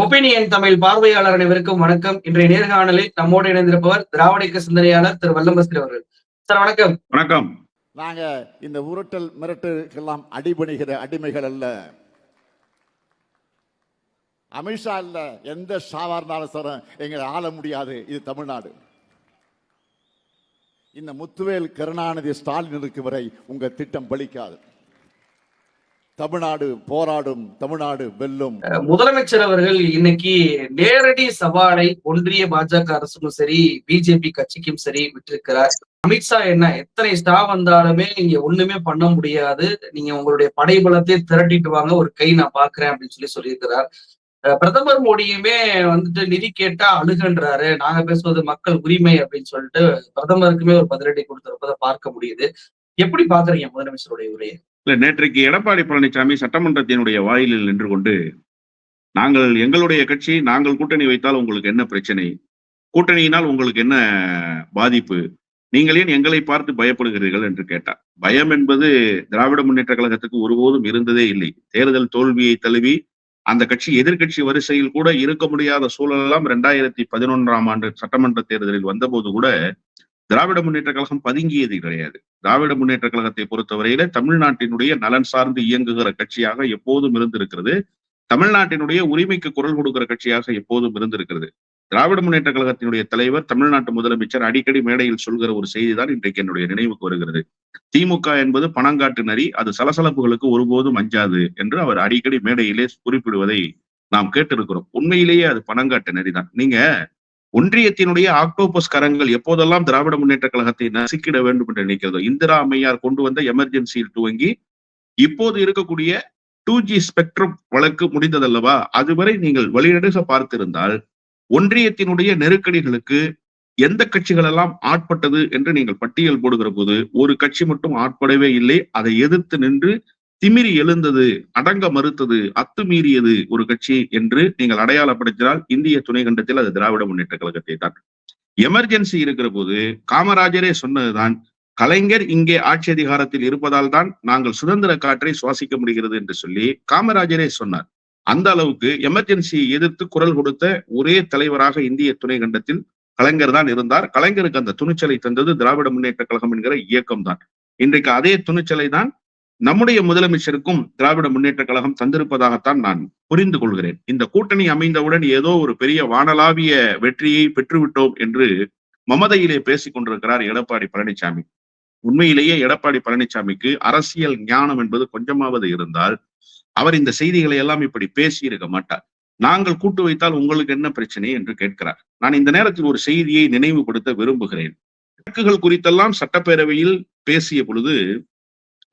Opinion Tamil பார்வையாளர் அனைவருக்கும் வணக்கம். இன்றைய நேர்காணலில் நம்மோடு இணைந்திருப்பவர் திராவிட இயக்க சிந்தனையாளர் திரு வல்லம்பஸ்ரீ அவர்கள். சார் வணக்கம். வணக்கம். நாங்க இந்த உருட்டல் மிரட்டலுக்கெல்லாம் அடிபணிகிற அடிமைகள் அல்ல. அமித்ஷா இல்ல எந்த ஷாவா இருந்தாலும் சார் எங்களை ஆள முடியாது. இது தமிழ்நாடு. இந்த முத்துவேல் கருணாநிதி ஸ்டாலின் இருக்கும் வரை உங்க திட்டம் பலிக்காது. தமிழ்நாடு போராடும் தமிழ்நாடு வெல்லும். முதலமைச்சர் அவர்கள் இன்னைக்கு நேரடி சவாலை ஒன்றிய பாஜக அரசுக்கும் சரி பிஜேபி கட்சிக்கும் சரி விட்டிருக்கிறார். அமித்ஷா என்ன எத்தனை ஸ்டா வந்தாலுமே நீங்க ஒண்ணுமே பண்ண முடியாது. நீங்க உங்களுடைய படைபலத்தை திரட்டிட்டு வாங்க ஒரு கை நான் பாக்குறேன் அப்படின்னு சொல்லி சொல்லியிருக்கிறார். அஹ் பிரதமர் மோடியுமே வந்துட்டு நிதி கேட்டா அழுகன்றாரு. நாங்க பேசுவது மக்கள் உரிமை அப்படின்னு சொல்லிட்டு பிரதமருக்குமே ஒரு பதிலடி கொடுத்திருப்பதை பார்க்க முடியுது. எப்படி பாக்குறீங்க முதலமைச்சருடைய உரையை? இல்லை நேற்றைக்கு எடப்பாடி பழனிசாமி சட்டமன்றத்தினுடைய வாயிலில் நின்று கொண்டு நாங்கள் எங்களுடைய கட்சி நாங்கள் கூட்டணி வைத்தால் உங்களுக்கு என்ன பிரச்சனை? கூட்டணியினால் உங்களுக்கு என்ன பாதிப்பு? நீங்கள் ஏன் எங்களை பார்த்து பயப்படுகிறீர்கள்? என்று கேட்டார் பயம் என்பது திராவிட முன்னேற்ற கழகத்துக்கு ஒருபோதும் இருந்ததே இல்லை. தேர்தல் தோல்வியை தழுவி அந்த கட்சி எதிர்க்கட்சி வரிசையில் கூட இருக்க முடியாத சூழலெல்லாம் ரெண்டாயிரத்தி பதினொன்றாம் ஆண்டு சட்டமன்ற தேர்தலில் வந்தபோது கூட திராவிட முன்னேற்ற கழகம் பதுங்கியது கிடையாது. திராவிட முன்னேற்ற கழகத்தை பொறுத்தவரையில தமிழ்நாட்டினுடைய நலன் சார்ந்து இயங்குகிற கட்சியாக எப்போதும் இருந்திருக்கிறது. தமிழ்நாட்டினுடைய உரிமைக்கு குரல் கொடுக்கிற கட்சியாக எப்போதும் இருந்திருக்கிறது. திராவிட முன்னேற்ற கழகத்தினுடைய தலைவர் தமிழ்நாட்டு முதலமைச்சர் அடிக்கடி மேடையில் சொல்கிற ஒரு செய்திதான் இன்றைக்கு என்னுடைய நினைவுக்கு வருகிறது. திமுக என்பது பணங்காட்டு நரி அது சலசலப்புகளுக்கு ஒருபோதும் அஞ்சாது என்று அவர் அடிக்கடி மேடையிலே குறிப்பிடுவதை நாம் கேட்டிருக்கிறோம். உண்மையிலேயே அது பணங்காட்டு நரிதான் நீங்க ஒன்றியத்தினுடைய ஆக்டோபஸ் கரங்கள் எப்போதெல்லாம் திராவிட முன்னேற்ற கழகத்தை நசுக்கிட வேண்டும் என்று நினைக்கிறதோ இந்திரா அம்மையார் கொண்டு வந்த எமர்ஜென்சியில் துவங்கி இப்போது இருக்கக்கூடிய டூ ஜி ஸ்பெக்ட்ரம் வழக்கு முடிந்ததல்லவா? அதுவரை நீங்கள் வழிநடுக பார்த்திருந்தால் ஒன்றியத்தினுடைய நெருக்கடிகளுக்கு எந்த கட்சிகள் எல்லாம் ஆட்பட்டது என்று நீங்கள் பட்டியல் போடுகிற போது ஒரு கட்சி மட்டும் ஆட்படவே இல்லை அதை எதிர்த்து நின்று திமிரி எழுந்தது அடங்க மறுத்தது அத்துமீறியது ஒரு கட்சி என்று நீங்கள் அடையாளப்படுத்தினால் இந்திய துணை கண்டத்தில் அது திராவிட முன்னேற்ற கழகத்தை தான். எமர்ஜென்சி இருக்கிற போது காமராஜரே சொன்னதுதான் கலைஞர் இங்கே ஆட்சி அதிகாரத்தில் இருப்பதால் தான் நாங்கள் சுதந்திர காற்றை சுவாசிக்க முடிகிறது என்று சொல்லி காமராஜரே சொன்னார். அந்த அளவுக்கு எமர்ஜென்சியை எதிர்த்து குரல் கொடுத்த ஒரே தலைவராக இந்திய துணை கண்டத்தில் கலைஞர் தான் இருந்தார். கலைஞருக்கு அந்த துணிச்சலை தந்தது திராவிட முன்னேற்ற கழகம் என்கிற இயக்கம் தான் இன்றைக்கு அதே துணிச்சலை தான் நம்முடைய முதலமைச்சருக்கும் திராவிட முன்னேற்ற கழகம் தந்திருப்பதாகத்தான் நான் புரிந்து கொள்கிறேன். இந்த கூட்டணி அமைந்தவுடன் ஏதோ ஒரு பெரிய வானலாவிய வெற்றியை பெற்றுவிட்டோம் என்று மமதையிலே பேசிக் கொண்டிருக்கிறார் எடப்பாடி பழனிசாமி. உண்மையிலேயே எடப்பாடி பழனிசாமிக்கு அரசியல் ஞானம் என்பது கொஞ்சமாவது இருந்தால் அவர் இந்த செய்திகளை எல்லாம் இப்படி பேசி இருக்க மாட்டார். நாங்கள் கூட்டு வைத்தால் உங்களுக்கு என்ன பிரச்சனை என்று கேட்கிறார். நான் இந்த நேரத்தில் ஒரு செய்தியை நினைவுபடுத்த விரும்புகிறேன். வழக்குகள் குறித்தெல்லாம் சட்டப்பேரவையில் பேசிய பொழுது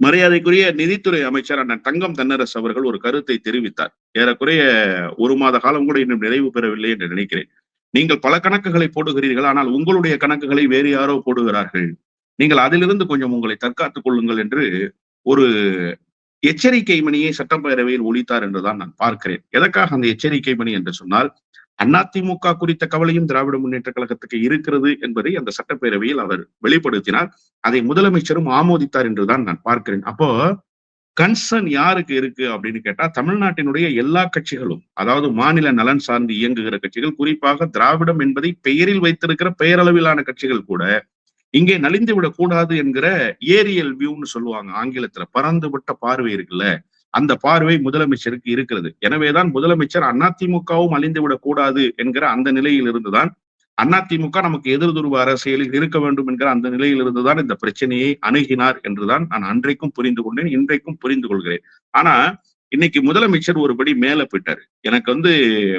மரியாதைக்குரிய நிதித்துறை அமைச்சர் அண்ணன் தங்கம் தன்னரசு அவர்கள் ஒரு கருத்தை தெரிவித்தார். ஏறக்குறைய ஒரு மாத காலம் கூட இன்னும் நிறைவு பெறவில்லை என்று நினைக்கிறேன். நீங்கள் பல கணக்குகளை போடுகிறீர்கள் ஆனால் உங்களுடைய கணக்குகளை வேறு யாரோ போடுகிறார்கள். நீங்கள் அதிலிருந்து கொஞ்சம் உங்களை தற்காத்துக் கொள்ளுங்கள் என்று ஒரு எச்சரிக்கை மணியை சட்டப்பேரவையில் ஒழித்தார் என்றுதான் நான் பார்க்கிறேன். எதற்காக அந்த எச்சரிக்கை மணி என்று சொன்னால் அதிமுக குறித்த கவலையும் திராவிட முன்னேற்ற கழகத்துக்கு இருக்கிறது என்பதை அந்த சட்டப்பேரவையில் அவர் வெளிப்படுத்தினார். அதை முதலமைச்சரும் ஆமோதித்தார் என்றுதான் நான் பார்க்கிறேன். அப்போ கன்சர்ன் யாருக்கு இருக்கு அப்படின்னு கேட்டா தமிழ்நாட்டினுடைய எல்லா கட்சிகளும் அதாவது மாநில நலன் சார்ந்து இயங்குகிற கட்சிகள் குறிப்பாக திராவிடம் என்பதை பெயரில் வைத்திருக்கிற பெயரளவிலான கட்சிகள் கூட இங்கே நலிந்து விடக்கூடாது என்கிற ஏரியல் வியூன்னு சொல்லுவாங்க ஆங்கிலத்துல. பறந்து விட்ட பார்வை இருக்குல்ல. அந்த பார்வை முதலமைச்சருக்கு இருக்கிறது. எனவேதான் முதலமைச்சர் அதிமுகவும் அழிந்துவிடக் கூடாது என்கிற அந்த நிலையில் இருந்துதான் அதிமுக நமக்கு எதிர்துருவ அரசியலில் இருக்க வேண்டும் என்கிற அந்த நிலையில் இருந்துதான் இந்த பிரச்சனையை அணுகினார் என்றுதான் நான் அன்றைக்கும் புரிந்து கொண்டேன் இன்றைக்கும் புரிந்து கொள்கிறேன். ஆனா இன்னைக்கு முதலமைச்சர் ஒருபடி மேல போயிட்டாரு. எனக்கு வந்து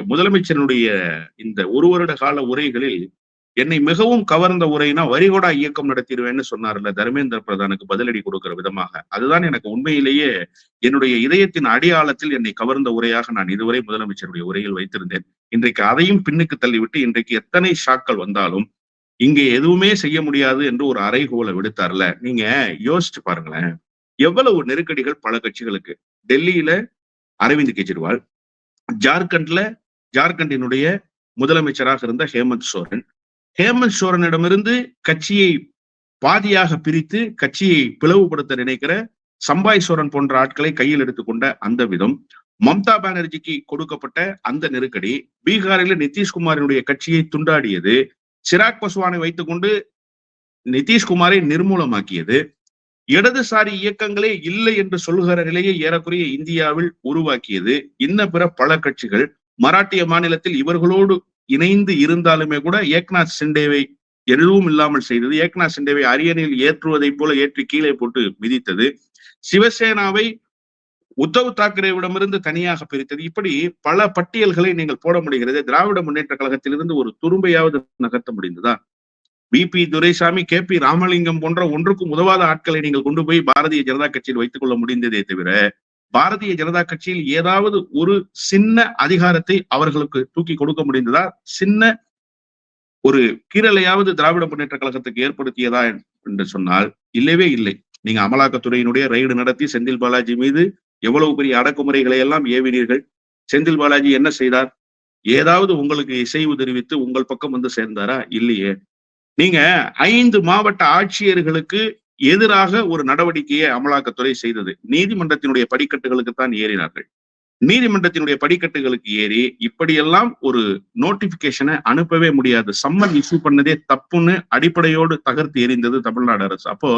முதலமைச்சருடைய இந்த ஒரு வருட கால உரைகளில் என்னை மிகவும் கவர்ந்த உரைனா வரிகோடா இயக்கம் நடத்திடுவேன்னு சொன்னார்ல தர்மேந்திர பிரதானுக்கு பதிலடி கொடுக்கிற விதமாக. அதுதான் எனக்கு உண்மையிலேயே என்னுடைய இதயத்தின் அடியாளத்தில் என்னை கவர்ந்த உரையாக நான் இதுவரை முதலமைச்சருடைய உரையில் வைத்திருந்தேன். இன்றைக்கு அதையும் பின்னுக்கு தள்ளிவிட்டு இன்றைக்கு எத்தனை ஷாக்கள் வந்தாலும் இங்கே எதுவுமே செய்ய முடியாது என்று ஒரு அறைகோலை விடுத்தார்ல. நீங்க யோசிச்சு பாருங்களேன். எவ்வளவு நெருக்கடிகள் பல கட்சிகளுக்கு. டெல்லியில அரவிந்த் கெஜ்ரிவால் ஜார்க்கண்ட்ல ஜார்க்கண்டினுடைய முதலமைச்சராக இருந்த ஹேமந்த் சோரன் ஹேமந்த் சோரனிடமிருந்து கட்சியை பாதியாக பிரித்து கட்சியை பிளவுபடுத்த நினைக்கிற சம்பாய் சோரன் போன்ற ஆட்களை கையில் எடுத்துக்கொண்ட அந்த விதம் மம்தா பானர்ஜிக்கு கொடுக்கப்பட்ட அந்த நெருக்கடி பீகாரில் நிதிஷ்குமாரினுடைய கட்சியை துண்டாடியது சிராக் பஸ்வானை வைத்துக்கொண்டு நிதிஷ்குமாரை நிர்மூலமாக்கியது இடதுசாரி இயக்கங்களே இல்லை என்று சொல்லுகிற நிலையை ஏறக்குறைய இந்தியாவில் உருவாக்கியது இன்ன பிற பல கட்சிகள் மராட்டிய மாநிலத்தில் இவர்களோடு இணைந்து இருந்தாலுமே கூட ஏக்நாத் சிண்டேவை எதுவும் இல்லாமல் செய்தது. ஏக்நாத் சிண்டேவை அரியணையில் ஏற்றுவதைப் போல ஏற்றி கீழே போட்டு மிதித்தது. சிவசேனாவை உத்தவ் தாக்கரேவிடமிருந்து தனியாக பிரித்தது. இப்படி பல பட்டியல்களை நீங்கள் போட முடிகிறது. திராவிட முன்னேற்ற கழகத்திலிருந்து ஒரு துரும்பையாவது நகர்த்த முடிந்ததா? PP Duraisamy K. P. Ramalingam போன்ற ஒன்றுக்கும் உதவாத ஆட்களை நீங்கள் கொண்டு போய் பாரதிய ஜனதா கட்சியில் வைத்துக் கொள்ள முடிந்ததே தவிர பாரதிய ஜனதா கட்சியில் ஏதாவது ஒரு சின்ன அதிகாரத்தை அவர்களுக்கு தூக்கி கொடுக்க முடிந்ததா? சின்ன ஒரு கீரலையாவது திராவிட முன்னேற்ற கழகத்துக்கு ஏற்படுத்தியதா என்று சொன்னால் இல்லவே இல்லை. நீங்க அமலாக்கத்துறையினுடைய ரைடு நடத்தி செந்தில் பாலாஜி மீது எவ்வளவு பெரிய அடக்குமுறைகளை எல்லாம் ஏவினீர்கள்? செந்தில் பாலாஜி என்ன செய்தார்? ஏதாவது உங்களுக்கு இசைவு தெரிவித்து உங்கள் பக்கம் வந்து சேர்ந்தாரா? இல்லையே. நீங்க ஐந்து மாவட்ட ஆட்சியர்களுக்கு எதிராக ஒரு நடவடிக்கையை அமலாக்கத்துறை செய்தது. நீதிமன்றத்தினுடைய படிக்கட்டுகளுக்கு தான் ஏறினார்கள். நீதிமன்றத்தினுடைய படிக்கட்டுகளுக்கு ஏறி இப்படியெல்லாம் ஒரு நோட்டிபிகேஷனை அனுப்பவே முடியாது. சம்மன் இஷ்யூ பண்ணதே தப்புன்னு அடிப்படையோடு தகர்த்து எறிந்தது தமிழ்நாடு அரசு. அப்போ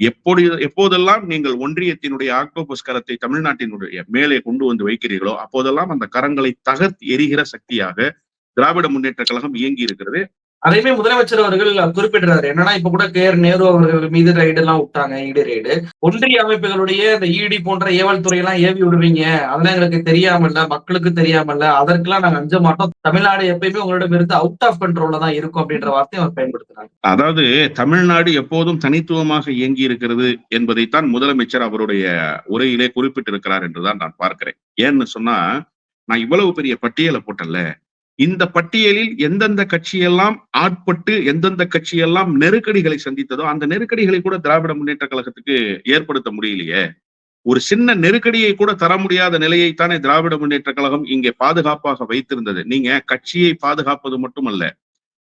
எப்படி எப்போதெல்லாம் நீங்கள் ஒன்றியத்தினுடைய ஆக்டோபஸ் கரத்தை தமிழ்நாட்டினுடைய மேலே கொண்டு வந்து வைக்கிறீர்களோ அப்போதெல்லாம் அந்த கரங்களை தகர்த்து எரிகிற சக்தியாக திராவிட முன்னேற்ற கழகம் இயங்கி இருக்கிறது அதையுமே முதலமைச்சர் அவர்கள் குறிப்பிடுறாரு. என்னன்னா இப்ப கூட கே ஆர் நேரு அவர்கள் மீது ரைடு எல்லாம் விட்டாங்க இடி ரைடு ஒன்றிய அமைப்புகளுடைய இந்த இடி போன்ற ஏவல் துறையெல்லாம் ஏவி விடுவீங்க அதெல்லாம் எங்களுக்கு தெரியாமல்ல மக்களுக்கு தெரியாமல்ல. அதற்கெல்லாம் நாங்க அஞ்ச மாட்டோம். தமிழ்நாடு எப்பயுமே உங்களிடம் இருந்து அவுட் ஆஃப் கண்ட்ரோல்ல தான் இருக்கும் அப்படின்ற வார்த்தையை அவர் பயன்படுத்துறாங்க அதாவது தமிழ்நாடு எப்போதும் தனித்துவமாக இயங்கி இருக்கிறது என்பதைத்தான் முதலமைச்சர் அவருடைய உரையிலே குறிப்பிட்டிருக்கிறார் என்றுதான் நான் பார்க்கிறேன். ஏன்னு சொன்னா நான் இவ்வளவு பெரிய பட்டியலை போட்டல இந்த பட்டியலில் எந்தெந்த கட்சியெல்லாம் ஆட்பட்டு எந்தெந்த கட்சியெல்லாம் நெருக்கடிகளை சந்தித்ததோ அந்த நெருக்கடிகளை கூட திராவிட முன்னேற்ற கழகத்துக்கு ஏற்படுத்த முடியலையே. ஒரு சின்ன நெருக்கடியை கூட தர முடியாத நிலையைத்தானே திராவிட முன்னேற்ற கழகம் இங்கே பாதுகாப்பாக வைத்திருந்தது. நீங்க கட்சியை பாதுகாப்பது மட்டுமல்ல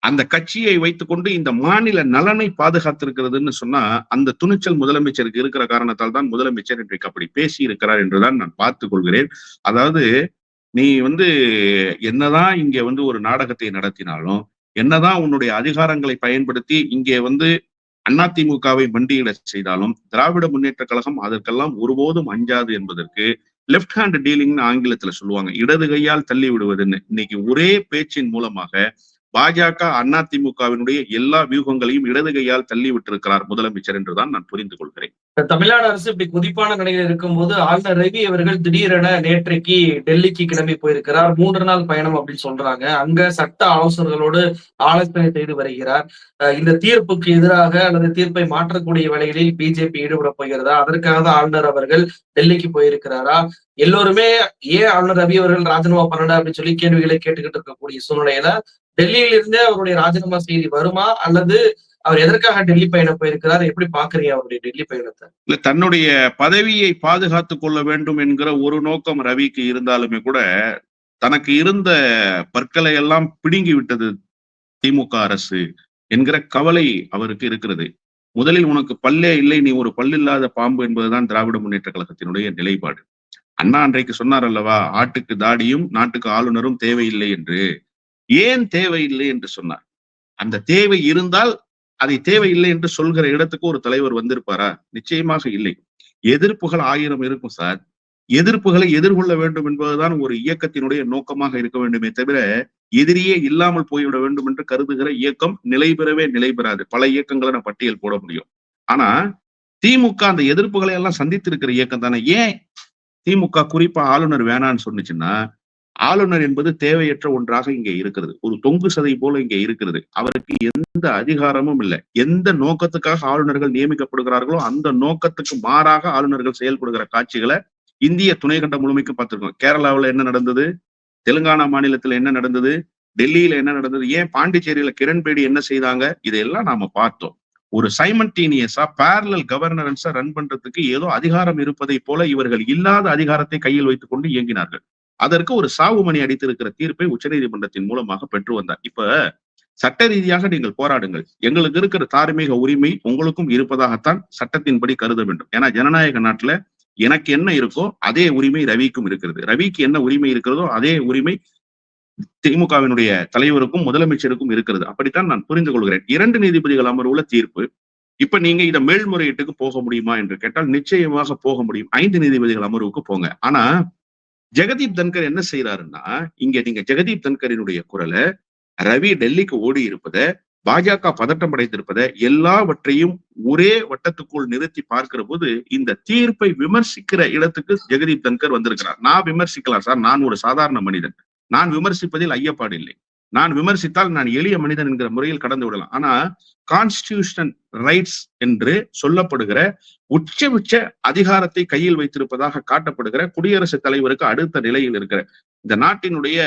அந்த கட்சியை வைத்துக்கொண்டு இந்த மாநில நலனை பாதுகாத்திருக்கிறதுன்னு சொன்னா அந்த துணிச்சல் முதலமைச்சருக்கு இருக்கிற காரணத்தால் தான் முதலமைச்சர் இன்றைக்கு அப்படி பேசி இருக்கிறார் என்றுதான் நான் பார்த்துக் கொள்கிறேன். அதாவது நீ வந்து என்னதான் இங்க வந்து ஒரு நாடகத்தை நடத்தினாலும் என்னதான் உன்னுடைய அதிகாரங்களை பயன்படுத்தி இங்கே வந்து அதிமுகவை மண்டியிட செய்தாலும் திராவிட முன்னேற்ற கழகம் அதற்கெல்லாம் ஒருபோதும் அஞ்சாது என்பதற்கு லெப்ட் ஹேண்ட் டீலிங்னு ஆங்கிலத்துல சொல்லுவாங்க. இடது கையால் தள்ளி விடுவதுன்னு. இன்னைக்கு ஒரே பேச்சின் மூலமாக பாஜக அண்ணா திமுகவினுடைய எல்லா வியூகங்களையும் இடது கையால் தள்ளி விட்டிருக்கிறார் முதலமைச்சர் என்றுதான் நான் புரிந்து கொள்கிறேன். தமிழ்நாடு அரசு இப்படி குதிப்பான நிலையில் இருக்கும்போது ஆளுநர் ரவி அவர்கள் திடீரென நேற்றைக்கு டெல்லிக்கு கிளம்பி போயிருக்கிறார். மூன்று நாள் பயணம் அப்படின்னு சொல்றாங்க. அங்க சட்ட ஆலோசகர்களோடு ஆலோசனை செய்து வருகிறார். இந்த தீர்ப்புக்கு எதிராக அல்லது தீர்ப்பை மாற்றக்கூடிய வேலைகளில் பிஜேபி ஈடுபட போகிறதா? அதற்காக தான் ஆளுநர் அவர்கள் டெல்லிக்கு போயிருக்கிறாரா? எல்லோருமே ஏன் ஆளுநர் ரவி அவர்கள் ராஜினாமா பண்ணடா அப்படின்னு சொல்லி கேள்விகளை கேட்டுக்கிட்டு இருக்கக்கூடிய சூழ்நிலையில டெல்லியிலிருந்தே அவருடைய ராஜினாமா செய்தி வருமா? அல்லது அவர் எதற்காக டெல்லி பயணம் போயிருக்கிறார்? எப்படி பாக்குறீங்க அவருடைய டெல்லி பயணத்தை? இல்ல தன்னுடைய பதவியை பாதுகாத்து கொள்ள வேண்டும் என்கிற ஒரு நோக்கம் ரவிக்கு இருந்தாலுமே கூட தனக்கு இருந்த பற்களை எல்லாம் பிடுங்கி விட்டது திமுக அரசு என்கிற கவலை அவருக்கு இருக்கிறது. முதலில் உனக்கு பல்லே இல்லை நீ ஒரு பல்லில்லாத பாம்பு என்பதுதான் திராவிட முன்னேற்ற கழகத்தினுடைய நிலைப்பாடு. அண்ணா அன்றைக்கு சொன்னார் அல்லவா ஆட்டுக்கு தாடியும் நாட்டுக்கு ஆளுநரும் தேவையில்லை என்று. ஏன் தேவையில்லை என்று சொன்னார்? அந்த தேவை இருந்தால் அதை தேவையில்லை என்று சொல்கிற இடத்துக்கு ஒரு தலைவர் வந்திருப்பாரா? நிச்சயமாக இல்லை. எதிர்ப்புகள் ஆயிரம் இருக்கும் சார். எதிர்ப்புகளை எதிர்கொள்ள வேண்டும் என்பதுதான் ஒரு இயக்கத்தினுடைய நோக்கமாக இருக்க வேண்டுமே தவிர எதிரியே இல்லாமல் போய்விட வேண்டும் என்று கருதுகிற இயக்கம் நிலை பெறவே நிலை பெறாது. பல இயக்கங்களை நான் பட்டியல் போட முடியும். ஆனா திமுக அந்த எதிர்ப்புகளை எல்லாம் சந்தித்திருக்கிற இயக்கம் தானே ஏன் திமுக குறிப்பா ஆளுநர் வேணான்னு சொன்னுச்சுன்னா ஆளுநர் என்பது தேவையற்ற ஒன்றாக இங்கே இருக்கிறது. ஒரு தொங்கு சதை போல இங்கே இருக்கிறது. அவருக்கு எந்த அதிகாரமும் இல்லை. எந்த நோக்கத்துக்காக ஆளுநர்கள் நியமிக்கப்படுகிறார்களோ அந்த நோக்கத்துக்கு மாறாக ஆளுநர்கள் செயல்படுகிற காட்சிகளை இந்திய துணைக்கண்டம் முழுமைக்கு பார்த்திருக்கோம். கேரளாவில் என்ன நடந்தது? தெலுங்கானா மாநிலத்துல என்ன நடந்தது? டெல்லியில என்ன நடந்தது? ஏன் பாண்டிச்சேரியில கிரண்பேடி என்ன செய்தாங்க? இதையெல்லாம் நாம பார்த்தோம். ஒரு சைமன்டீனியஸா பேரலல் கவர்னரன்ஸா ரன் பண்றதுக்கு ஏதோ அதிகாரம் இருப்பதை போல இவர்கள் இல்லாத அதிகாரத்தை கையில் வைத்துக் கொண்டு இயங்கினார்கள். அதற்கு ஒரு சாவு மணி அடித்திருக்கிற தீர்ப்பை உச்சநீதிமன்றத்தின் மூலமாக பெற்று வந்தார். இப்ப சட்ட ரீதியாக நீங்கள் போராடுங்கள். எங்களுக்கு இருக்கிற தார்மீக உரிமை உங்களுக்கும் இருப்பதாகத்தான் சட்டத்தின்படி கருத வேண்டும். ஏன்னா ஜனநாயக நாட்டுல எனக்கு என்ன இருக்கோ அதே உரிமை ரவிக்கும் இருக்கிறது. ரவிக்கு என்ன உரிமை இருக்கிறதோ அதே உரிமை திமுகவினுடைய தலைவருக்கும் முதலமைச்சருக்கும் இருக்கிறது. அப்படித்தான் நான் புரிந்து கொள்கிறேன். இரண்டு நீதிபதிகள் அமர்வுள்ள தீர்ப்பு. இப்ப நீங்க இதை மேல்முறையீட்டுக்கு போக முடியுமா என்று கேட்டால் நிச்சயமாக போக முடியும். ஐந்து நீதிபதிகள் அமர்வுக்கு போங்க. ஆனா ஜெகதீப் தன்கர் என்ன செய்யறாருன்னா இங்க நீங்க ஜெகதீப் தன்கரினுடைய குரலை ரவி டெல்லிக்கு ஓடி இருப்பதை பாஜக பதட்டம் அடைந்திருப்பதை எல்லாவற்றையும் ஒரே வட்டத்துக்குள் நிறுத்தி பார்க்கிற போது இந்த தீர்ப்பை விமர்சிக்கிற இடத்துக்கு ஜெகதீப் தன்கர் வந்திருக்கிறார். நான் விமர்சிக்கலாம் சார். நான் ஒரு சாதாரண மனிதன். நான் விமர்சிப்பதில் ஐயப்பாடு இல்லை. நான் விமர்சித்தால் நான் எளிய மனிதன் என்கிற முறையில் கடந்து விடலாம். ஆனா கான்ஸ்டியூஷனல் ரைட்ஸ் என்று சொல்லப்படுகிற உச்சபட்ச அதிகாரத்தை கையில் வைத்திருப்பதாக காட்டப்படுகிற குடியரசுத் தலைவருக்கு அடுத்த நிலையில் இருக்கிற இந்த நாட்டினுடைய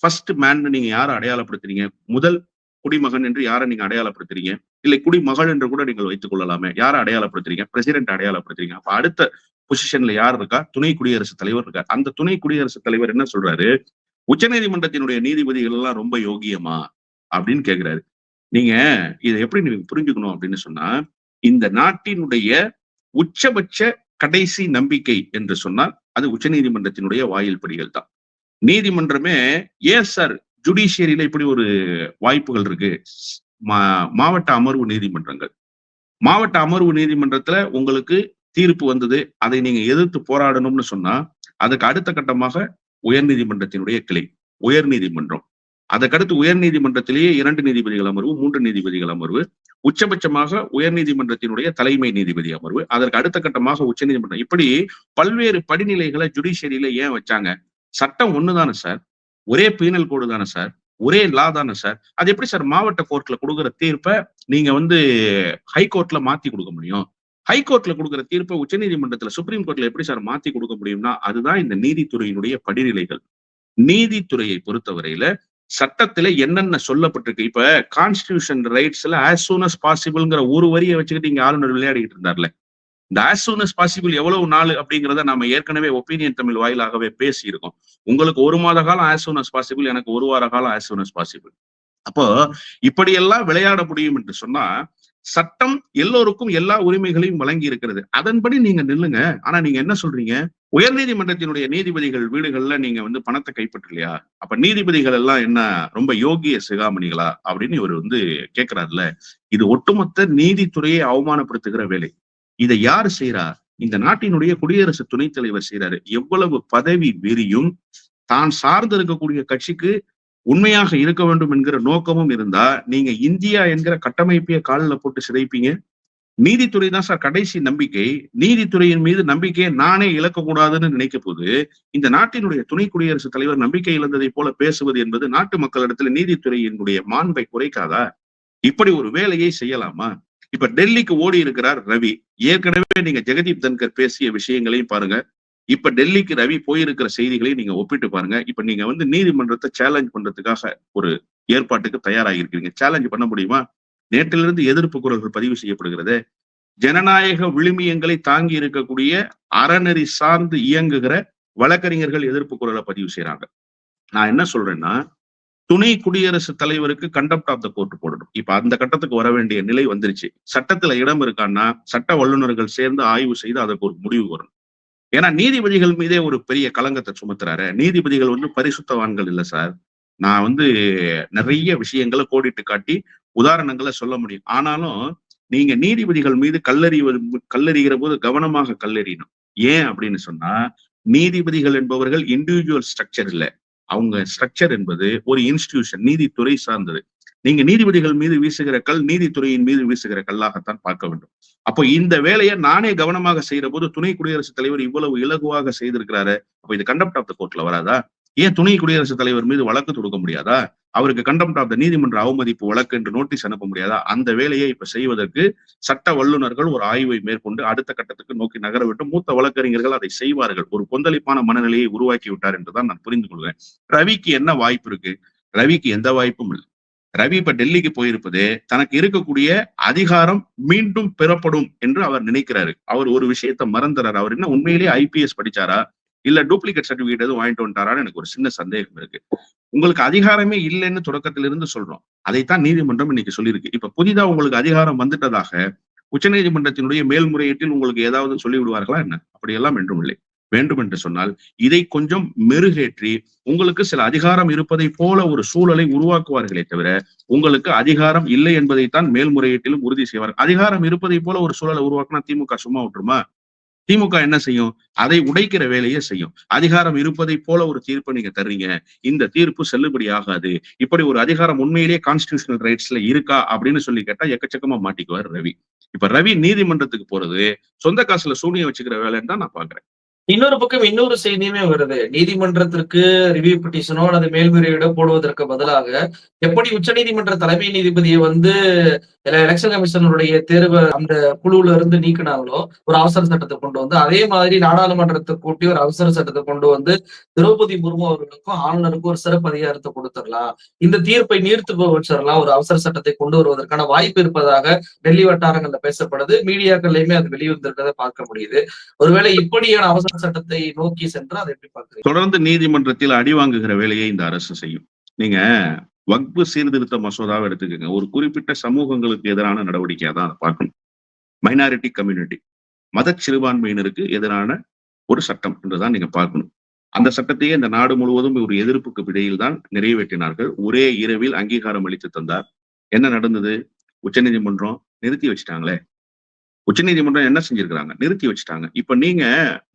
ஃபர்ஸ்ட் மேன் நீங்க யாரை அடையாளப்படுத்துறீங்க? முதல் குடிமகன் என்று யாரை நீங்க அடையாளப்படுத்துறீங்க? இல்லை குடிமகள் என்று கூட நீங்கள் வைத்துக் கொள்ளலாமே. யாரை அடையாளப்படுத்துறீங்க? பிரசிடென்ட் அடையாளப்படுத்துறீங்க. அப்ப அடுத்த பொசிஷன்ல யார் இருக்கா? துணை குடியரசுத் தலைவர் இருக்கார். அந்த துணை குடியரசுத் தலைவர் என்ன சொல்றாரு? உச்சநீதிமன்றத்தினுடைய நீதிபதிகள் எல்லாம் ரொம்ப யோகியமா அப்படின்னு கேக்குறாரு. நீங்க இதை எப்படி நீங்க புரிஞ்சுக்கணும் அப்படின்னு சொன்னா இந்த நாட்டினுடைய உச்சபட்ச கடைசி நம்பிக்கை என்று சொன்னால் அது உச்சநீதிமன்றத்தினுடைய வாயில் படிகள் தான். நீதிமன்றமே ஏன் சார் ஜுடிஷியரியில இப்படி ஒரு வாய்ப்புகள் இருக்கு? மா- மாவட்ட அமர்வு நீதிமன்றங்கள். மாவட்ட அமர்வு நீதிமன்றத்துல உங்களுக்கு தீர்ப்பு வந்தது அதை நீங்க எதிர்த்து போராடணும்னு சொன்னா அதுக்கு அடுத்த கட்டமாக உயர்நீதிமன்றத்தினுடைய கிளை உயர்நீதிமன்றம் அதற்கடுத்து உயர்நீதிமன்றத்திலேயே இரண்டு நீதிபதிகள் அமர்வு மூன்று நீதிபதிகள் அமர்வு உச்சபட்சமாக உயர்நீதிமன்றத்தினுடைய தலைமை நீதிபதி அமர்வு அதற்கு அடுத்த கட்டமாக உச்சநீதிமன்றம் இப்படி பல்வேறு படிநிலைகளை ஜுடிஷியரியில ஏன் வச்சாங்க? சட்டம் ஒண்ணுதானே சார். ஒரே பீனல் கோடு தானே சார். ஒரே லா தானே சார். அது எப்படி சார் மாவட்ட கோர்ட்ல கொடுக்குற தீர்ப்பை நீங்க வந்து ஹைகோர்ட்ல மாத்தி கொடுக்க முடியும்? ஹை கோர்ட்ல கொடுக்குற தீர்ப்பை உச்சநீதிமன்றத்துல சுப்ரீம் கோர்ட்ல எப்படி சார் மாத்தி கொடுக்க முடியும்னா அதுதான் இந்த நீதித்துறையினுடைய படிநிலைகள். நீதித்துறையை பொறுத்தவரையில சட்டத்துல என்னென்ன சொல்லப்பட்டிருக்கு? இப்ப கான்ஸ்டிடியூஷன் ரைட்ஸ்ல ஆஸ் சூன் அஸ் பாசிபிள்ங்கிற ஒரு வரியை வச்சுக்கிட்டு இங்க ஆளுநர் விளையாடிட்டு இருந்தார்ல. இந்த ஆஸ் சூன் அஸ் பாசிபிள் எவ்வளவு நாள் அப்படிங்கிறத நம்ம ஏற்கனவே ஒப்பீனியன் தமிழ் வாயிலாகவே பேசியிருக்கோம். உங்களுக்கு ஒரு மாத காலம் ஆஸ் சூன் அஸ் பாசிபிள் எனக்கு ஒரு வார காலம் ஆஸ் சூன் அஸ் பாசிபிள் அப்போ இப்படியெல்லாம் விளையாட முடியும் என்று சொன்னா சட்டம் எல்லோருக்கும் எல்லா உரிமைகளையும் வழங்கி இருக்கிறது அதன்படி நீங்க நில்லுங்க. ஆனா நீங்க என்ன சொல்றீங்க? உயர்நீதிமன்றத்தினுடைய நீதிபதிகள் வீடுகள்ல நீங்க வந்து பணத்தை கைப்பற்றலையா? அப்ப நீதிபதிகள் எல்லாம் என்ன ரொம்ப யோகிய சிகாமணிகளா? அப்படின்னு இவர் வந்து கேட்கிறாருல இது ஒட்டுமொத்த நீதித்துறையை அவமானப்படுத்துகிற வேலை. இதை யார் செய்யறா இந்த நாட்டினுடைய குடியரசு துணைத் தலைவர் செய்யறாரு எவ்வளவு பதவி வெறியும் தான் சார்ந்து இருக்கக்கூடிய கட்சிக்கு உண்மையாக இருக்க வேண்டும் என்கிற நோக்கமும் இருந்தா நீங்க இந்தியா என்கிற கட்டமைப்பைய காலில் போட்டு சிதைப்பீங்க. நீதித்துறை தான் சார் கடைசி நம்பிக்கை. நீதித்துறையின் மீது நம்பிக்கையை நானே இழக்கக்கூடாதுன்னு நினைக்க போது இந்த நாட்டினுடைய துணை குடியரசுத் தலைவர் நம்பிக்கை இழந்ததை போல பேசுவது என்பது நாட்டு மக்களிடத்துல நீதித்துறையினுடைய மாண்பை குறைக்காதா? இப்படி ஒரு வேலையை செய்யலாமா? இப்ப டெல்லிக்கு ஓடி இருக்கிறார் ரவி. ஏற்கனவே நீங்க ஜெகதீப் தன்கர் பேசிய விஷயங்களையும் பாருங்க. இப்ப டெல்லிக்கு ரவி போயிருக்கிற செய்திகளை நீங்க ஒப்பிட்டு பாருங்க. இப்ப நீங்க வந்து நீதிமன்றத்தை சேலஞ்ச் பண்றதுக்காக ஒரு ஏற்பாட்டுக்கு தயாராகிருக்கிறீங்க சேலஞ்ச் பண்ண முடியுமா? நேற்றிலிருந்து எதிர்ப்பு குரல்கள் பதிவு செய்யப்படுகிறது. ஜனநாயக விழுமியங்களை தாங்கி இருக்கக்கூடிய அறநெறி சார்ந்து இயங்குகிற வழக்கறிஞர்கள் எதிர்ப்பு குரலை பதிவு செய்யறாங்க நான் என்ன சொல்றேன்னா துணை குடியரசுத் தலைவருக்கு கண்டப்ட் ஆஃப் த கோர்ட் போடணும். இப்ப அந்த கட்டத்துக்கு வர வேண்டிய நிலை வந்துருச்சு. சட்டத்துல இடம் இருக்கான்னா சட்ட வல்லுநர்கள் சேர்ந்து ஆய்வு செய்து அதற்கு ஒரு முடிவு வரும் ஏன்னா நீதிபதிகள் மீதே ஒரு பெரிய களங்கத்தை சுமத்துறாரு. நீதிபதிகள் வந்து பரிசுத்தவான்கள் இல்ல சார். நான் வந்து நிறைய விஷயங்களை கோடிட்டு காட்டி உதாரணங்களை சொல்ல முடியும். ஆனாலும் நீங்க நீதிபதிகள் மீது கல்லறிவது கல்லறிகிற போது கவனமாக கல்லறியணும். ஏன் அப்படின்னு சொன்னா நீதிபதிகள் என்பவர்கள் இண்டிவிஜுவல் ஸ்ட்ரக்சர் இல்ல. அவங்க ஸ்ட்ரக்சர் என்பது ஒரு இன்ஸ்டிடியூஷன் நீதித்துறை சார்ந்தது. நீங்க நீதிபதிகள் மீது வீசுகிற கல் நீதித்துறையின் மீது வீசுகிற கல்லாகத்தான் பார்க்க வேண்டும். அப்போ இந்த வேலையை நானே கவனமாக செய்யற போது துணை குடியரசுத் தலைவர் இவ்வளவு இலகுவாக செய்திருக்கிறாரு. அப்ப இது கண்டப்ட் ஆஃப் த கோர்ட்ல வராதா? ஏன் துணை குடியரசுத் தலைவர் மீது வழக்கு தொடுக்க முடியாதா? அவருக்கு கண்டம்ட் ஆஃப் த நீதிமன்ற அவமதிப்பு வழக்கு என்று நோட்டீஸ் அனுப்ப முடியாதா? அந்த வேலையை இப்ப செய்வதற்கு சட்ட வல்லுநர்கள் ஒரு ஆய்வை மேற்கொண்டு அடுத்த கட்டத்துக்கு நோக்கி நகர வேண்டும். மூத்த வழக்கறிஞர்கள் அதை செய்வார்கள். ஒரு கொந்தளிப்பான மனநிலையை உருவாக்கி விட்டார் என்றுதான் நான் புரிந்து கொள்கிறேன் ரவிக்கு என்ன வாய்ப்பு இருக்கு? ரவிக்கு எந்த வாய்ப்பும் இல்லை. ரவி இப்ப டெல்லிக்கு போயிருப்பது தனக்கு இருக்கக்கூடிய அதிகாரம் மீண்டும் பெறப்படும் என்று அவர் நினைக்கிறாரு. அவர் ஒரு விஷயத்த மறந்துறாரு. அவர் என்ன உண்மையிலேயே ஐபிஎஸ் படிச்சாரா? இல்ல டூப்ளிகேட் சர்டிபிகேட் எதுவும் வாங்கிட்டு வந்துட்டாரான்னு எனக்கு ஒரு சின்ன சந்தேகம் இருக்கு. உங்களுக்கு அதிகாரமே இல்லைன்னு தொடக்கத்திலிருந்து சொல்றோம். அதைத்தான் நீதிமன்றம் இன்னைக்கு சொல்லியிருக்கு. இப்ப புதிதா உங்களுக்கு அதிகாரம் வந்துட்டதாக உச்சநீதிமன்றத்தினுடைய மேல்முறையீட்டில் உங்களுக்கு ஏதாவது சொல்லி விடுவார்களா என்ன? அப்படியெல்லாம் என்றும் இல்லை வேண்டும் என்று சொன்னால் இதை கொஞ்சம் மெருகேற்றி உங்களுக்கு சில அதிகாரம் இருப்பதை போல ஒரு சூழலை உருவாக்குவார்களே தவிர உங்களுக்கு அதிகாரம் இல்லை என்பதைத்தான் மேல்முறையீட்டிலும் உறுதி செய்வார்கள் அதிகாரம் இருப்பதை போல ஒரு சூழலை உருவாக்கினா திமுக சும்மா விட்டுருமா? திமுக என்ன செய்யும்? அதை உடைக்கிற வேலையை செய்யும். அதிகாரம் இருப்பதை போல ஒரு தீர்ப்பை நீங்க தர்றீங்க. இந்த தீர்ப்பு செல்லுபடி ஆகாது. இப்படி ஒரு அதிகாரம் உண்மையிலேயே கான்ஸ்டியூஷனல் ரைட்ஸ்ல இருக்கா அப்படின்னு சொல்லி கேட்டா எக்கச்சக்கமா மாட்டிக்குவார் ரவி. இப்ப ரவி நீதிமன்றத்துக்கு போறது சொந்த காசுல சூனியம் வச்சுக்கிற வேலைன்னு தான் நான் பாக்குறேன். இன்னொரு பக்கம் இன்னொரு செய்தியுமே வருது. நீதிமன்றத்திற்கு ரிவ்யூ பிட்டிஷனோ அல்லது மேல்முறையீடோ போடுவதற்கு பதிலாக எப்படி உச்ச நீதிமன்ற தலைமை நீதிபதியை வந்து எலெக்ஷன் கமிஷனருடைய தேர்வு அந்த குழுவுல இருந்து நீக்கினாங்களோ ஒரு அவசர சட்டத்தை கொண்டு வந்து அதே மாதிரி நாடாளுமன்றத்தை கூட்டி ஒரு அவசர சட்டத்தை கொண்டு வந்து திரௌபதி முர்மு அவர்களுக்கும் ஆளுநருக்கும் ஒரு சிறப்பு அதிகாரத்தை கொடுத்துடலாம். இந்த தீர்ப்பை நீர்த்து வச்சிடலாம். ஒரு அவசர சட்டத்தை கொண்டு வருவதற்கான வாய்ப்பு இருப்பதாக டெல்லி வட்டாரங்கள்ல பேசப்படுது. மீடியாக்கள்லயுமே அது வெளிவந்திருக்கிறத பார்க்க முடியுது. ஒருவேளை இப்படியான அவசர சட்டத்தை நோக்கி சென்று அதை எப்படி பார்க்குறீங்க? தொடர்ந்து நீதிமன்றத்தில் அடி வாங்குகிற வேலையை இந்த அரசு செய்யும். நீங்க வக்பு சீர்திருத்த மசோதாவை எடுத்துக்கோங்க. ஒரு குறிப்பிட்ட சமூகங்களுக்கு எதிரான நடவடிக்கையா தான் அதை பார்க்கணும். மைனாரிட்டி கம்யூனிட்டி மத சிறுபான்மையினருக்கு எதிரான ஒரு சட்டம் என்றுதான் நீங்க பார்க்கணும். அந்த சட்டத்தையே இந்த நாடு முழுவதும் ஒரு எதிர்ப்புக்கு இடையில் தான் நிறைவேற்றினார்கள். ஒரே இரவில் அங்கீகாரம் அளித்து தந்தார். என்ன நடந்தது? உச்சநீதிமன்றம் நிறுத்தி வச்சிட்டாங்களே. உச்சநீதிமன்றம் என்ன செஞ்சிருக்கிறாங்க? நிறுத்தி வச்சுட்டாங்க. இப்ப நீங்க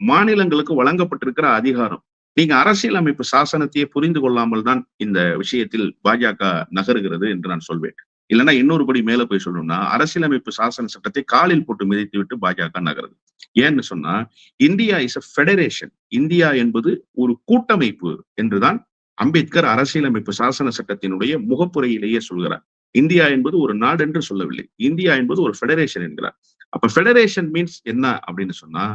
மாநிலங்களுக்கு வழங்கப்பட்டிருக்கிற அதிகாரம் நீங்க அரசியலமைப்பு சாசனத்தையே புரிந்து கொள்ளாமல் தான் இந்த விஷயத்தில் பாஜக நகருகிறது என்று நான் சொல்வேன். இல்லைன்னா இன்னொரு படி மேல போய் சொல்லணும்னா அரசியலமைப்பு சாசன சட்டத்தை காலில் போட்டு மிதித்து விட்டு பாஜக நகருது. ஏன்னு சொன்னா India is a federation India என்பது ஒரு கூட்டமைப்பு என்றுதான் அம்பேத்கர் அரசியலமைப்பு சாசன சட்டத்தினுடைய முகப்புரையிலேயே சொல்கிறார். இந்தியா என்பது ஒரு நாடு என்று சொல்லவில்லை. இந்தியா என்பது ஒரு ஃபெடரேஷன் என்கிறார். அப்ப ஃபெடரேஷன் மீன்ஸ் என்ன அப்படின்னு சொன்னா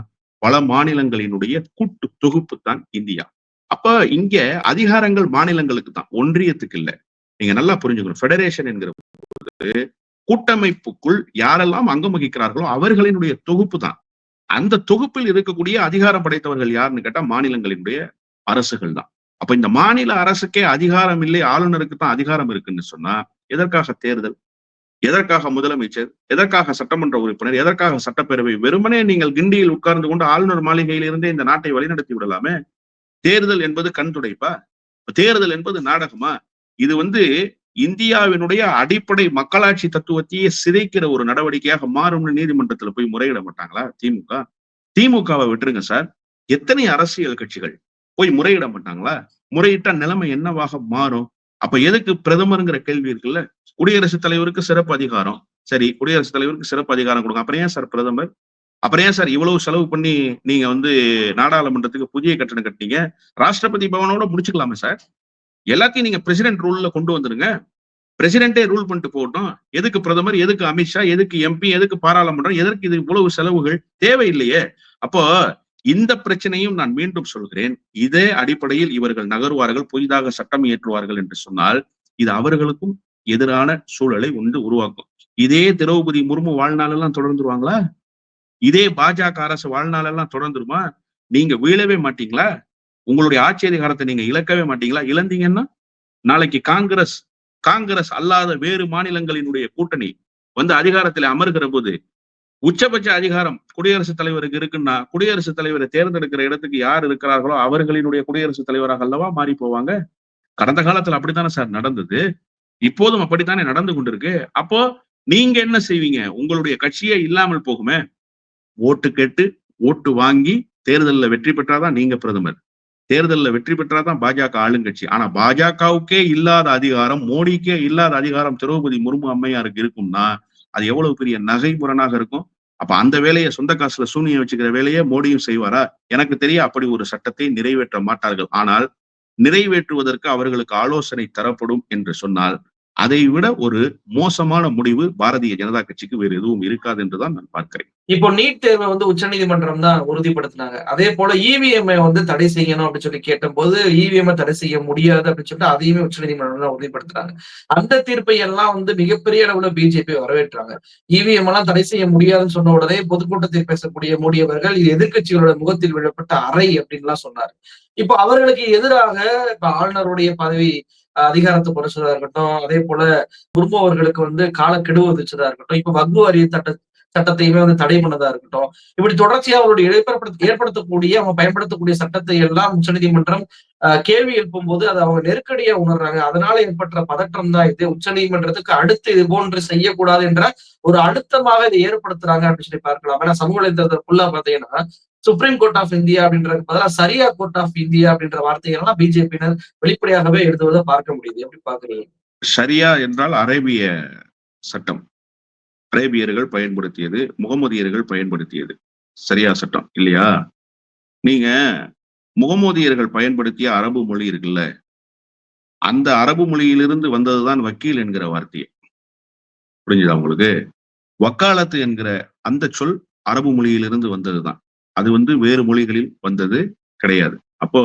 பல மாநிலங்களினுடைய கூட்டு தொகுப்பு தான் இந்தியா. அப்ப இங்க அதிகாரங்கள் மாநிலங்களுக்கு தான் ஒன்றியத்துக்கு இல்ல. நீங்க நல்லா புரிஞ்சுக்கணும். ஃபெடரேஷன் என்கிற போது கூட்டமைப்புக்குள் யாரெல்லாம் அங்கம் வகிக்கிறார்களோ அவர்களினுடைய தொகுப்பு தான். அந்த தொகுப்பில் இருக்கக்கூடிய அதிகாரம் படைத்தவர்கள் யாருன்னு கேட்டா மாநிலங்களினுடைய அரசுகள் தான். அப்ப இந்த மாநில அரசுக்கே அதிகாரம் இல்லை ஆளுநருக்கு தான் அதிகாரம் இருக்குன்னு சொன்னா எதற்காக தேர்தல்? எதற்காக முதலமைச்சர் எதற்காக சட்டமன்ற உறுப்பினர் எதற்காக சட்டப்பேரவை வெறுமனே நீங்கள் கிண்டியில் உட்கார்ந்து கொண்டு ஆளுநர் மாளிகையில் இருந்தே இந்த நாட்டை வழிநடத்தி விடலாமே? தேர்தல் என்பது கண் துடைப்பா? தேர்தல் என்பது நாடகமா? இது வந்து இந்தியாவினுடைய அடிப்படை மக்களாட்சி தத்துவத்தையே சிதைக்கிற ஒரு நடவடிக்கையாக மாறும்னு நீதிமன்றத்துல போய் முறையிட மாட்டாங்களா திமுக? திமுகவை விட்டுருங்க சார். எத்தனை அரசியல் கட்சிகள் போய் முறையிட மாட்டாங்களா? முறையிட்டா நிலைமை என்னவாக மாறும்? அப்ப எதுக்கு பிரதமருங்கிற கேள்வி இருக்குல்ல? குடியரசுத் தலைவருக்கு சிறப்பு அதிகாரம். சரி குடியரசுத் தலைவருக்கு சிறப்பு அதிகாரம் கொடுங்க. அப்புறம் ஏன் சார் பிரதமர்? அப்புறம் ஏன் சார் இவ்வளவு செலவு பண்ணி நீங்க வந்து நாடாளுமன்றத்துக்கு புதிய கட்டணம் கட்டினீங்க? ராஷ்டிரபதி பவனோட முடிச்சுக்கலாமே சார். எல்லாத்தையும் நீங்க பிரசிடென்ட் ரூல்ல கொண்டு வந்துருங்க. பிரசிடென்டே ரூல் பண்ணிட்டு போகட்டும். எதுக்கு பிரதமர் எதுக்கு அமித்ஷா எதுக்கு எம்பி எதுக்கு பாராளுமன்றம் எதற்கு இது இவ்வளவு செலவுகள்? தேவையில்லையே. அப்போ இந்த பிரச்சனையும் நான் மீண்டும் சொல்கிறேன். இதே அடிப்படையில் இவர்கள் நகர்வார்கள் புதிதாக சட்டம் இயற்றுவார்கள் என்று சொன்னால் இது அவர்களுக்கும் எதிரான சூழலை ஒன்று உருவாக்கும். இதே திரௌபதி முர்மு வாழ்நாளெல்லாம் தொடர்ந்துருவாங்களா? இதே பாஜக அரசு வாழ்நாளெல்லாம் தொடர்ந்துருமா? நீங்க வீழவே மாட்டீங்களா? உங்களுடைய ஆட்சி அதிகாரத்தை நீங்க இழக்கவே மாட்டீங்களா? இழந்தீங்கன்னா நாளைக்கு காங்கிரஸ் காங்கிரஸ் அல்லாத வேறு மாநிலங்களினுடைய கூட்டணி வந்து அதிகாரத்தில் அமர்கிற போது உச்சபட்ச அதிகாரம் குடியரசுத் தலைவருக்கு இருக்குன்னா குடியரசுத் தலைவரை தேர்ந்தெடுக்கிற இடத்துக்கு யார் இருக்கிறார்களோ அவர்களினுடைய குடியரசுத் தலைவராக அல்லவா மாறி போவாங்க? கடந்த காலத்துல அப்படித்தானே சார் நடந்தது? இப்போதும் அப்படித்தானே நடந்து கொண்டிருக்கு? அப்போ நீங்க என்ன செய்வீங்க? உங்களுடைய கட்சியே இல்லாமல் போகுமே? ஓட்டு கேட்டு ஓட்டு வாங்கி தேர்தலில் வெற்றி பெற்றாதான் நீங்க பிரதமர். தேர்தலில் வெற்றி பெற்றாதான் பாஜக ஆளுங்கட்சி ஆனா பாஜகவுக்கே இல்லாத அதிகாரம் மோடிக்கே இல்லாத அதிகாரம் திரௌபதி முர்மு அம்மையாருக்கு இருக்கும்னா அது எவ்வளவு பெரிய நகைமுரணாக இருக்கும்? அப்ப அந்த வேலையை சொந்த காசுல சூனியம் வச்சுக்கிற வேலையை மோடியும் செய்வாரா? எனக்கு தெரிய அப்படி ஒரு சட்டத்தை நிறைவேற்ற மாட்டார்கள். ஆனால் நிறைவேற்றுவதற்கு அவர்களுக்கு ஆலோசனை தரப்படும் என்று சொன்னால் அதை விட ஒரு மோசமான முடிவு பாரதிய ஜனதா கட்சிக்கு வேறு எதுவும் இருக்காது என்றுதான் நான் பார்க்கிறேன். இப்போ நீட் தேர்வை வந்து உச்சநீதிமன்றம் தான் உறுதிப்படுத்தினாங்க. அதே போல இவிஎம் வந்து தடை செய்யணும் அப்படின்னு சொல்லி கேட்டபோது இவிஎம் தடை செய்ய முடியாது அப்படின்னு சொல்லிட்டு அதையுமே உச்சநீதிமன்றம் தான் உறுதிப்படுத்துறாங்க. அந்த தீர்ப்பை எல்லாம் வந்து மிகப்பெரிய அளவுல பிஜேபி வரவேற்றாங்க. இவிஎம் எல்லாம் தடை செய்ய முடியாதுன்னு சொன்ன உடனே பொதுக்கூட்டத்தில் பேசக்கூடிய மோடி அவர்கள் இது எதிர்கட்சிகளோட முகத்தில் விழப்பட்ட அறை அப்படின்லாம் சொன்னார். இப்போ அவர்களுக்கு எதிராக இப்ப ஆளுநருடைய பதவி அதிகாரத்தை குறைச்சதா இருக்கட்டும் அதே போல முர்மு அவர்களுக்கு வந்து காலக்கெடு கெடுவு விதிச்சதா இருக்கட்டும். இப்ப வக்பு வாரிய சட்ட சட்டத்தையுமே வந்து தடை பண்ணதா இருக்கட்டும். இப்படி தொடர்ச்சியா அவருடைய இடைப்பெறப்படுத்த ஏற்படுத்தக்கூடிய அவங்க பயன்படுத்தக்கூடிய சட்டத்தை எல்லாம் உச்சநீதிமன்றம் ஆஹ், கேள்வி எழுப்பும் போது அதை அவங்க நெருக்கடியா உணர்றாங்க. அதனால ஏற்பட்ட பதற்றம் தான் இது. உச்சநீதிமன்றத்துக்கு அடுத்து இது போன்று செய்யக்கூடாது என்ற ஒரு அழுத்தமாக இதை ஏற்படுத்துறாங்க அப்படின்னு சொல்லி பார்க்கலாம். ஏன்னா சமூக வலைத்தளத்துல பாத்தீங்கன்னா சுப்ரீம் கோர்ட் ஆஃப் இந்தியா அப்படின்றது பதிலாக சரியா கோர்ட் ஆஃப் இந்தியா அப்படின்ற வார்த்தைகள்லாம் பிஜேபியினர் வெளிப்படையாகவே எழுதுவதை பார்க்க முடியுது. எப்படி பாக்குறீங்க ஷரியா என்றால் அரேபிய சட்டம். அரேபியர்கள் பயன்படுத்தியது முகமதியர்கள் பயன்படுத்தியது. சரியா சட்டம் இல்லையா? நீங்க முகமதியர்கள் பயன்படுத்திய அரபு மொழி இருக்குல்ல அந்த அரபு மொழியிலிருந்து வந்ததுதான் வக்கீல் என்கிற வார்த்தையை. புரிஞ்சுதா உங்களுக்கு? வக்காலத்து என்கிற அந்த சொல் அரபு மொழியிலிருந்து வந்ததுதான். அது வந்து வேறு மொழிகளில் வந்தது கிடையாது. அப்போ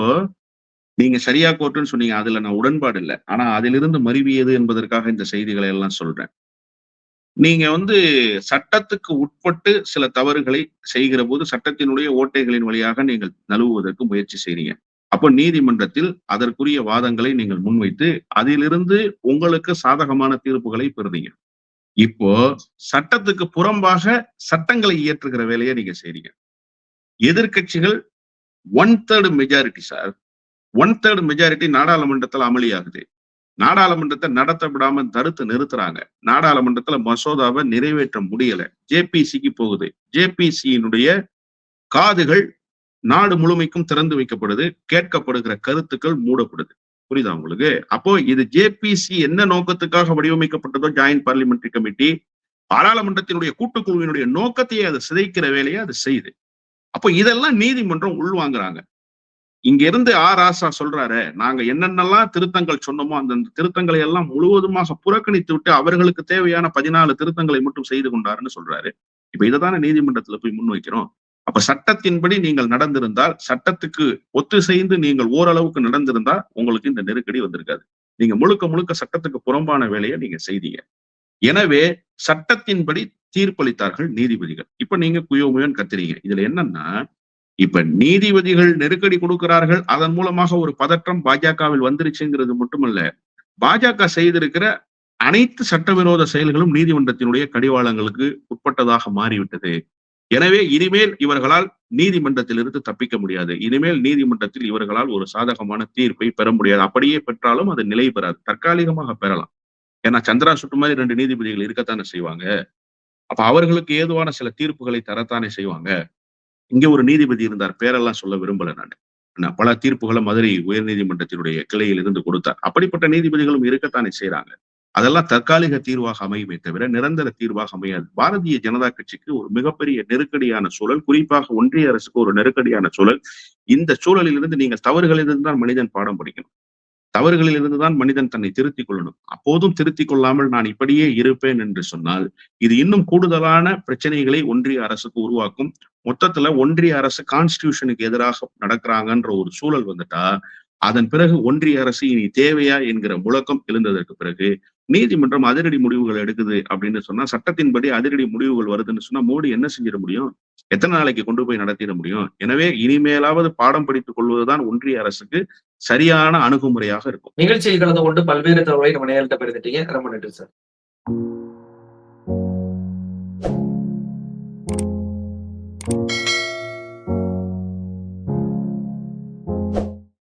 நீங்க சரியா கோர்ட்டுன்னு சொன்னீங்க அதுல நான் உடன்பாடு இல்லை. ஆனா அதிலிருந்து மருவியது என்பதற்காக இந்த செய்திகளை எல்லாம் சொல்றேன். நீங்க வந்து சட்டத்துக்கு உட்பட்டு சில தவறுகளை செய்கிற போது சட்டத்தினுடைய ஓட்டைகளின் வழியாக நீங்கள் நழுவுவதற்கு முயற்சி செய்றீங்க. அப்போ நீதிமன்றத்தில் அதற்குரிய வாதங்களை நீங்கள் முன்வைத்து அதிலிருந்து உங்களுக்கு சாதகமான தீர்ப்புகளை பெறுறீங்க. இப்போ சட்டத்துக்கு புறம்பாக சட்டங்களை இயற்றுகிற வேலையை நீங்க செய்றீங்க. எதிர்க்கட்சிகள் one third majority sir one third majority நாடாளுமன்றத்தில் அமளியாகுது. நாடாளுமன்றத்தை நடத்த விடாம தடுத்து நிறுத்துறாங்க. நாடாளுமன்றத்துல மசோதாவை நிறைவேற்ற முடியல. ஜேபிசிக்கு போகுது. ஜேபிசியினுடைய காதுகள் நாடு முழுமைக்கும் திறந்து வைக்கப்படுது. கேட்கப்படுகிற கருத்துக்கள் மூடப்படுது. புரியுதா உங்களுக்கு? அப்போ இது ஜேபிசி என்ன நோக்கத்துக்காக வடிவமைக்கப்பட்டதோ ஜாயின்ட் பார்லிமெண்ட்ரி கமிட்டி பாராளுமன்றத்தினுடைய கூட்டுக்குழுவினுடைய நோக்கத்தையே அதை சிதைக்கிற வேலையை அது செய்யுது. அப்போ இதெல்லாம் நீதிமன்றம் உள்வாங்குறாங்க. இங்க இருந்து ஆ ராசா சொல்றாரு நாங்க என்னென்னலாம் திருத்தங்கள் சொன்னோமோ அந்த திருத்தங்களை எல்லாம் முழுவதுமாக புறக்கணித்து விட்டு அவர்களுக்கு தேவையான பதினாலு திருத்தங்களை மட்டும் செய்து கொண்டாருன்னு சொல்றாரு. இப்ப இதைதானே நீதிமன்றத்துல போய் முன்வைக்கிறோம். அப்ப சட்டத்தின்படி நீங்கள் நடந்திருந்தால் சட்டத்துக்கு ஒத்துசைந்து நீங்கள் ஓரளவுக்கு நடந்திருந்தா உங்களுக்கு இந்த நெருக்கடி வந்திருக்காது. நீங்க முழுக்க முழுக்க சட்டத்துக்கு புறம்பான வேலையை நீங்க செய்தீங்க. எனவே சட்டத்தின்படி தீர்ப்பளித்தார்கள் நீதிபதிகள். இப்ப நீங்க குயோமுயன் கத்துறீங்க. இதுல என்னன்னா இப்ப நீதிபதிகள் நெருக்கடி கொடுக்கிறார்கள் அதன் மூலமாக ஒரு பதற்றம் பாஜகவில் வந்துருச்சுங்கிறது மட்டுமல்ல பாஜக செய்திருக்கிற அனைத்து சட்டவிரோத செயல்களும் நீதிமன்றத்தினுடைய கடிவாளங்களுக்கு உட்பட்டதாக மாறிவிட்டது. எனவே இனிமேல் இவர்களால் நீதிமன்றத்திலிருந்து தப்பிக்க முடியாது. இனிமேல் நீதிமன்றத்தில் இவர்களால் ஒரு சாதகமான தீர்ப்பை பெற முடியாது. அப்படியே பெற்றாலும் அது நிலை பெறாது. தற்காலிகமாக பெறலாம். ஏன்னா சந்திரா சுட்டு மாதிரி ரெண்டு நீதிபதிகள் இருக்கத்தானே செய்வாங்க. அப்ப அவர்களுக்கு ஏதுவான சில தீர்ப்புகளை தரத்தானே செய்வாங்க? இங்க ஒரு நீதிபதி இருந்தார். பேரெல்லாம் சொல்ல விரும்பல நான். பல தீர்ப்புகளை மதுரை உயர்நீதிமன்றத்தினுடைய கிளையில் இருந்து கொடுத்தார். அப்படிப்பட்ட நீதிபதிகளும் இருக்கத்தானே செய்யறாங்க அதெல்லாம் தற்காலிக தீர்வாக அமையுமே தவிர நிரந்தர தீர்வாக அமையாது. பாரதிய ஜனதா கட்சிக்கு ஒரு மிகப்பெரிய நெருக்கடியான சூழல் குறிப்பாக ஒன்றிய அரசுக்கு ஒரு நெருக்கடியான சூழல். இந்த சூழலில் இருந்து நீங்கள் தவறுகளிலிருந்து தான் மனிதன் பாடம் படிக்கணும். தவறுகளில் இருந்துதான் மனிதன் தன்னை திருத்திக் கொள்ளணும். அப்போதும் திருத்திக் கொள்ளாமல் நான் இப்படியே இருப்பேன் என்று சொன்னால் இது இன்னும் கூடுதலான பிரச்சனைகளை ஒன்றிய அரசுக்கு உருவாக்கும். மொத்தத்துல ஒன்றிய அரசு கான்ஸ்டியூஷனுக்கு எதிராக நடக்கிறாங்கன்ற ஒரு சூழல் வந்துட்டா அதன் பிறகு ஒன்றிய அரசு இனி தேவையா என்கிற முழக்கம் எழுந்ததற்கு பிறகு நீதிமன்றம் அதிரடி முடிவுகள் எடுக்குது அப்படின்னு சொன்னா சட்டத்தின்படி அதிரடி முடிவுகள் வருதுன்னு சொன்னா மோடி என்ன செஞ்சிட முடியும்? எத்தனை நாளைக்கு கொண்டு போய் நடத்திட முடியும்? எனவே இனிமேலாவது பாடம் படித்துக் கொள்வதுதான் ஒன்றிய அரசுக்கு சரியான அணுகுமுறையாக இருக்கும். நிகழ்ச்சியில் கலந்து கொண்டு பல்வேறு தகவலை நம்ம நேரத்தை பெருந்துட்டீங்க ரொம்ப நன்றி சார்.